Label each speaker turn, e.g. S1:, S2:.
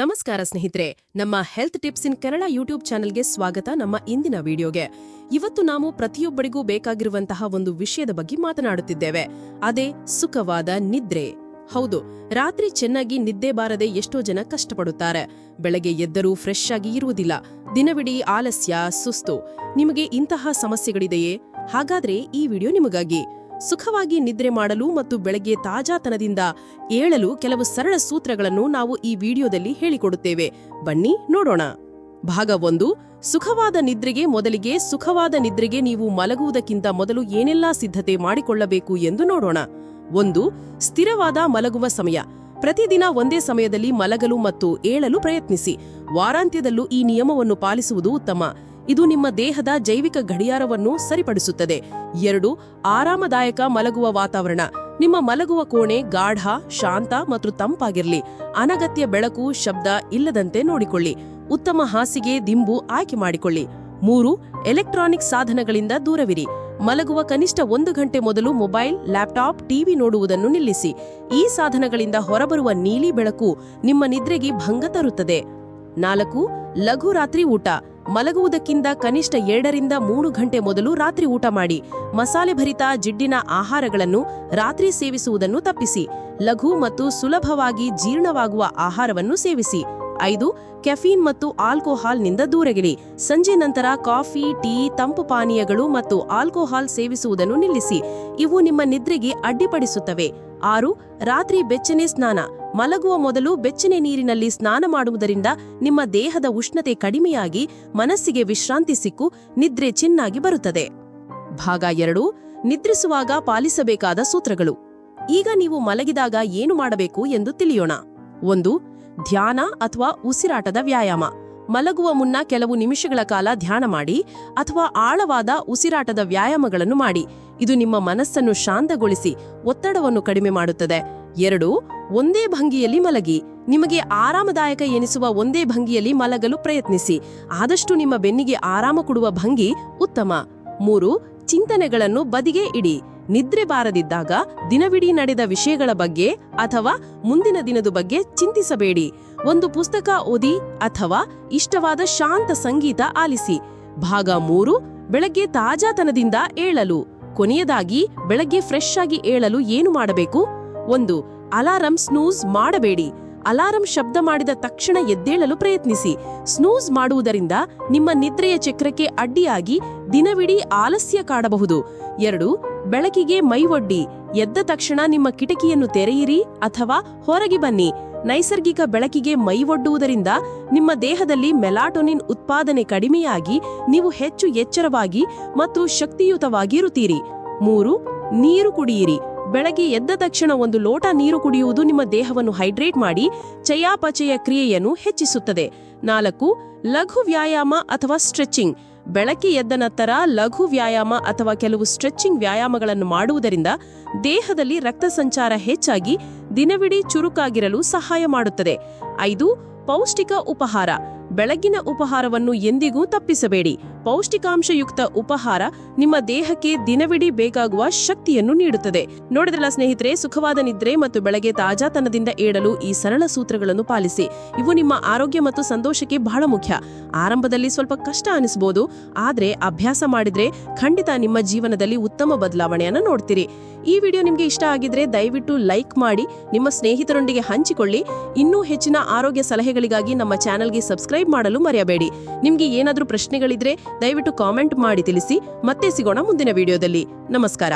S1: ನಮಸ್ಕಾರ ಸ್ನೇಹಿತರೆ, ನಮ್ಮ health tips in Kannada YouTube ಚಾನೆಲ್ಗೆ ಸ್ವಾಗತ ನಮ್ಮ ಇಂದಿನ ವಿಡಿಯೋಗೆ. ಇವತ್ತು ನಾವು ಪ್ರತಿಯೊಬ್ಬರಿಗೂ ಬೇಕಾಗಿರುವಂತಹ ಒಂದು ವಿಷಯದ ಬಗ್ಗೆ ಮಾತನಾಡುತ್ತಿದ್ದೇವೆ. ಅದೇ ಸುಖವಾದ ನಿದ್ರೆ. ಹೌದು, ರಾತ್ರಿ ಚೆನ್ನಾಗಿ ನಿದ್ದೆ ಬಾರದೆ ಎಷ್ಟೋ ಜನ ಕಷ್ಟಪಡುತ್ತಾರೆ. ಬೆಳಗ್ಗೆ ಎದ್ದರೂ ಫ್ರೆಶ್ ಆಗಿ ಇರುವುದಿಲ್ಲ. ದಿನವಿಡೀ ಆಲಸ್ಯ, ಸುಸ್ತು. ನಿಮಗೆ ಇಂತಹ ಸಮಸ್ಯೆಗಳಿದೆಯೇ? ಹಾಗಾದ್ರೆ ಈ ವಿಡಿಯೋ ನಿಮಗಾಗಿ. ಸುಖವಾಗಿ ನಿದ್ರೆ ಮಾಡಲು ಮತ್ತು ಬೆಳಗ್ಗೆ ತಾಜಾತನದಿಂದ ಏಳಲು ಕೆಲವು ಸರಳ ಸೂತ್ರಗಳನ್ನು ನಾವು ಈ ವಿಡಿಯೋದಲ್ಲಿ ಹೇಳಿಕೊಡುತ್ತೇವೆ. ಬನ್ನಿ ನೋಡೋಣ. ಭಾಗ ಒಂದು, ಸುಖವಾದ ನಿದ್ರೆಗೆ ಮೊದಲಿಗೆ ಸುಖವಾದ ನಿದ್ರೆಗೆ ನೀವು ಮಲಗುವುದಕ್ಕಿಂತ ಮೊದಲು ಏನೆಲ್ಲಾ ಸಿದ್ಧತೆ ಮಾಡಿಕೊಳ್ಳಬೇಕು ಎಂದು ನೋಡೋಣ. ಒಂದು, ಸ್ಥಿರವಾದ ಮಲಗುವ ಸಮಯ. ಪ್ರತಿದಿನ ಒಂದೇ ಸಮಯದಲ್ಲಿ ಮಲಗಲು ಮತ್ತು ಏಳಲು ಪ್ರಯತ್ನಿಸಿ. ವಾರಾಂತ್ಯದಲ್ಲೂ ಈ ನಿಯಮವನ್ನು ಪಾಲಿಸುವುದು ಉತ್ತಮ. ಇದು ನಿಮ್ಮ ದೇಹದ ಜೈವಿಕ ಗಡಿಯಾರವನ್ನು ಸರಿಪಡಿಸುತ್ತದೆ. ಎರಡು, ಆರಾಮದಾಯಕ ಮಲಗುವ ವಾತಾವರಣ. ನಿಮ್ಮ ಮಲಗುವ ಕೋಣೆ ಗಾಢ, ಶಾಂತ ಮತ್ತು ತಂಪಾಗಿರಲಿ. ಅನಗತ್ಯ ಬೆಳಕು, ಶಬ್ದ ಇಲ್ಲದಂತೆ ನೋಡಿಕೊಳ್ಳಿ. ಉತ್ತಮ ಹಾಸಿಗೆ, ದಿಂಬು ಆಯ್ಕೆ ಮಾಡಿಕೊಳ್ಳಿ. ಮೂರು, ಎಲೆಕ್ಟ್ರಾನಿಕ್ ಸಾಧನಗಳಿಂದ ದೂರವಿರಿ. ಮಲಗುವ ಕನಿಷ್ಠ ಒಂದು ಗಂಟೆ ಮೊದಲು ಮೊಬೈಲ್, ಲ್ಯಾಪ್ಟಾಪ್, ಟಿವಿ ನೋಡುವುದನ್ನು ನಿಲ್ಲಿಸಿ. ಈ ಸಾಧನಗಳಿಂದ ಹೊರಬರುವ ನೀಲಿ ಬೆಳಕು ನಿಮ್ಮ ನಿದ್ರೆಗೆ ಭಂಗ ತರುತ್ತದೆ. ನಾಲ್ಕು, ಲಘು ರಾತ್ರಿ ಊಟ. ಮಲಗುವುದಕ್ಕಿಂತ ಕನಿಷ್ಠ ಎರಡರಿಂದ ಮೂರು ಗಂಟೆ ಮೊದಲು ರಾತ್ರಿ ಊಟ ಮಾಡಿ. ಮಸಾಲೆ ಭರಿತ ಜಿಡ್ಡಿನ ಆಹಾರಗಳನ್ನು ರಾತ್ರಿ ಸೇವಿಸುವುದನ್ನು ತಪ್ಪಿಸಿ. ಲಘು ಮತ್ತು ಸುಲಭವಾಗಿ ಜೀರ್ಣವಾಗುವ ಆಹಾರವನ್ನು ಸೇವಿಸಿ. ಐದು ಕೆಫೀನ್ ಮತ್ತು ಆಲ್ಕೋಹಾಲ್ನಿಂದ ದೂರಗಿರಿ ಸಂಜೆ ನಂತರ ಕಾಫಿ, ಟೀ, ತಂಪು ಪಾನೀಯಗಳು ಮತ್ತು ಆಲ್ಕೋಹಾಲ್ ಸೇವಿಸುವುದನ್ನು ನಿಲ್ಲಿಸಿ. ಇವು ನಿಮ್ಮ ನಿದ್ರೆಗೆ ಅಡ್ಡಿಪಡಿಸುತ್ತವೆ. ಆರು, ರಾತ್ರಿ ಬೆಚ್ಚನೆ ಸ್ನಾನ. ಮಲಗುವ ಮೊದಲು ಬೆಚ್ಚನೆ ನೀರಿನಲ್ಲಿ ಸ್ನಾನ ಮಾಡುವುದರಿಂದ ನಿಮ್ಮ ದೇಹದ ಉಷ್ಣತೆ ಕಡಿಮೆಯಾಗಿ ಮನಸ್ಸಿಗೆ ವಿಶ್ರಾಂತಿ ಸಿಕ್ಕು, ನಿದ್ರೆ ಚೆನ್ನಾಗಿ ಬರುತ್ತದೆ. ಭಾಗ ಎರಡು, ನಿದ್ರಿಸುವಾಗ ಪಾಲಿಸಬೇಕಾದ ಸೂತ್ರಗಳು. ಈಗ ನೀವು ಮಲಗಿದಾಗ ಏನು ಮಾಡಬೇಕು ಎಂದು ತಿಳಿಯೋಣ. ಒಂದು, ಧ್ಯಾನ ಅಥವಾ ಉಸಿರಾಟದ ವ್ಯಾಯಾಮ. ಮಲಗುವ ಮುನ್ನ ಕೆಲವು ನಿಮಿಷಗಳ ಕಾಲ ಧ್ಯಾನ ಮಾಡಿ ಅಥವಾ ಆಳವಾದ ಉಸಿರಾಟದ ವ್ಯಾಯಾಮಗಳನ್ನು ಮಾಡಿ. ಇದು ನಿಮ್ಮ ಮನಸ್ಸನ್ನು ಶಾಂತಗೊಳಿಸಿ ಒತ್ತಡವನ್ನು ಕಡಿಮೆ ಮಾಡುತ್ತದೆ. ಎರಡು, ಒಂದೇ ಭಂಗಿಯಲ್ಲಿ ಮಲಗಿ. ನಿಮಗೆ ಆರಾಮದಾಯಕ ಎನಿಸುವ ಒಂದೇ ಭಂಗಿಯಲ್ಲಿ ಮಲಗಲು ಪ್ರಯತ್ನಿಸಿ. ಆದಷ್ಟು ನಿಮ್ಮ ಬೆನ್ನಿಗೆ ಆರಾಮ ಕೊಡುವ ಭಂಗಿ ಉತ್ತಮ. ಮೂರು, ಚಿಂತನೆಗಳನ್ನು ಬದಿಗೆ ಇಡಿ. ನಿದ್ರೆ ಬಾರದಿದ್ದಾಗ ದಿನವಿಡೀ ನಡೆದ ವಿಷಯಗಳ ಬಗ್ಗೆ ಅಥವಾ ಮುಂದಿನ ದಿನದ ಬಗ್ಗೆ ಚಿಂತಿಸಬೇಡಿ. ಒಂದು ಪುಸ್ತಕ ಓದಿ ಅಥವಾ ಇಷ್ಟವಾದ ಶಾಂತ ಸಂಗೀತ ಆಲಿಸಿ. ಭಾಗ ಮೂರು, ಬೆಳಗ್ಗೆ ತಾಜಾತನದಿಂದ ಏಳಲು. ಕೊನೆಯದಾಗಿ, ಬೆಳಗ್ಗೆ ಫ್ರೆಶ್ ಆಗಿ ಏಳಲು ಏನು ಮಾಡಬೇಕು? ಒಂದು, ಅಲಾರಂ ಸ್ನೂಸ್ ಮಾಡಬೇಡಿ. ಅಲಾರಂ ಶಬ್ದ ಮಾಡಿದ ತಕ್ಷಣ ಎದ್ದೇಳಲು ಪ್ರಯತ್ನಿಸಿ. ಸ್ನೂಸ್ ಮಾಡುವುದರಿಂದ ನಿಮ್ಮ ನಿದ್ರೆಯ ಚಕ್ರಕ್ಕೆ ಅಡ್ಡಿಯಾಗಿ ದಿನವಿಡೀ ಆಲಸ್ಯ ಕಾಡಬಹುದು. ಎರಡು, ಬೆಳಕಿಗೆ ಮೈವೊಡ್ಡಿ. ಎದ್ದ ತಕ್ಷಣ ನಿಮ್ಮ ಕಿಟಕಿಯನ್ನು ತೆರೆಯಿರಿ ಅಥವಾ ಹೊರಗೆ ಬನ್ನಿ. ನೈಸರ್ಗಿಕ ಬೆಳಕಿಗೆ ಮೈವೊಡ್ಡುವುದರಿಂದ ನಿಮ್ಮ ದೇಹದಲ್ಲಿ ಮೆಲಾಟೊನಿನ್ ಉತ್ಪಾದನೆ ಕಡಿಮೆಯಾಗಿ ನೀವು ಹೆಚ್ಚು ಎಚ್ಚರವಾಗಿ ಮತ್ತು ಶಕ್ತಿಯುತವಾಗಿರುತ್ತೀರಿ ಮೂರು, ನೀರು ಕುಡಿಯಿರಿ. ಬೆಳಗ್ಗೆ ಎದ್ದ ತಕ್ಷಣ ಒಂದು ಲೋಟ ನೀರು ಕುಡಿಯುವುದು ನಿಮ್ಮ ದೇಹವನ್ನು ಹೈಡ್ರೇಟ್ ಮಾಡಿ ಚಯಾಪಚಯ ಕ್ರಿಯೆಯನ್ನು ಹೆಚ್ಚಿಸುತ್ತದೆ. ನಾಲ್ಕು, ಲಘು ವ್ಯಾಯಾಮ ಅಥವಾ ಸ್ಟ್ರೆಚಿಂಗ್ ಬೆಳಗ್ಗೆ ಎದ್ದ ನಂತರ ಲಘು ವ್ಯಾಯಾಮ ಅಥವಾ ಕೆಲವು ಸ್ಟ್ರೆಚಿಂಗ್ ವ್ಯಾಯಾಮಗಳನ್ನು ಮಾಡುವುದರಿಂದ ದೇಹದಲ್ಲಿ ರಕ್ತ ಸಂಚಾರ ಹೆಚ್ಚಾಗಿ ದಿನವಿಡೀ ಚುರುಕಾಗಿರಲು ಸಹಾಯ ಮಾಡುತ್ತದೆ. ಐದು, ಪೌಷ್ಟಿಕ ಉಪಹಾರ. ಬೆಳಗಿನ ಉಪಹಾರವನ್ನು ಎಂದಿಗೂ ತಪ್ಪಿಸಬೇಡಿ. ಪೌಷ್ಟಿಕಾಂಶಯುಕ್ತ ಉಪಹಾರ ನಿಮ್ಮ ದೇಹಕ್ಕೆ ದಿನವಿಡೀ ಬೇಕಾಗುವ ಶಕ್ತಿಯನ್ನು ನೀಡುತ್ತದೆ. ನೋಡಿದ್ರಲ್ಲ ಸ್ನೇಹಿತರೆ, ಸುಖವಾದ ನಿದ್ರೆ ಮತ್ತು ಬೆಳಗ್ಗೆ ತಾಜಾತನದಿಂದ ಏಳಲು ಈ ಸರಳ ಸೂತ್ರಗಳನ್ನು ಪಾಲಿಸಿ. ಇವು ನಿಮ್ಮ ಆರೋಗ್ಯ ಮತ್ತು ಸಂತೋಷಕ್ಕೆ ಬಹಳ ಮುಖ್ಯ. ಆರಂಭದಲ್ಲಿ ಸ್ವಲ್ಪ ಕಷ್ಟ ಅನಿಸಬಹುದು ಆದರೆ ಅಭ್ಯಾಸ ಮಾಡಿದ್ರೆ ಖಂಡಿತ ನಿಮ್ಮ ಜೀವನದಲ್ಲಿ ಉತ್ತಮ ಬದಲಾವಣೆಯನ್ನು ನೋಡ್ತೀರಿ. ಈ ವಿಡಿಯೋ ನಿಮಗೆ ಇಷ್ಟ ಆಗಿದ್ರೆ ದಯವಿಟ್ಟು ಲೈಕ್ ಮಾಡಿ, ನಿಮ್ಮ ಸ್ನೇಹಿತರೊಂದಿಗೆ ಹಂಚಿಕೊಳ್ಳಿ. ಇನ್ನೂ ಹೆಚ್ಚಿನ ಆರೋಗ್ಯ ಸಲಹೆಗಳಿಗಾಗಿ ನಮ್ಮ ಚಾನೆಲ್ಗೆ ಸಬ್ಸ್ಕ್ರೈಬ್ ಮಾಡಲು ಮರೆಯಬೇಡಿ. ನಿಮ್ಗೆ ಏನಾದರೂ ಪ್ರಶ್ನೆಗಳಿದ್ರೆ ದಯವಿಟ್ಟು ಕಾಮೆಂಟ್ ಮಾಡಿ ತಿಳಿಸಿ. ಮತ್ತೆ ಸಿಗೋಣ ಮುಂದಿನ ವಿಡಿಯೋದಲ್ಲಿ ನಮಸ್ಕಾರ.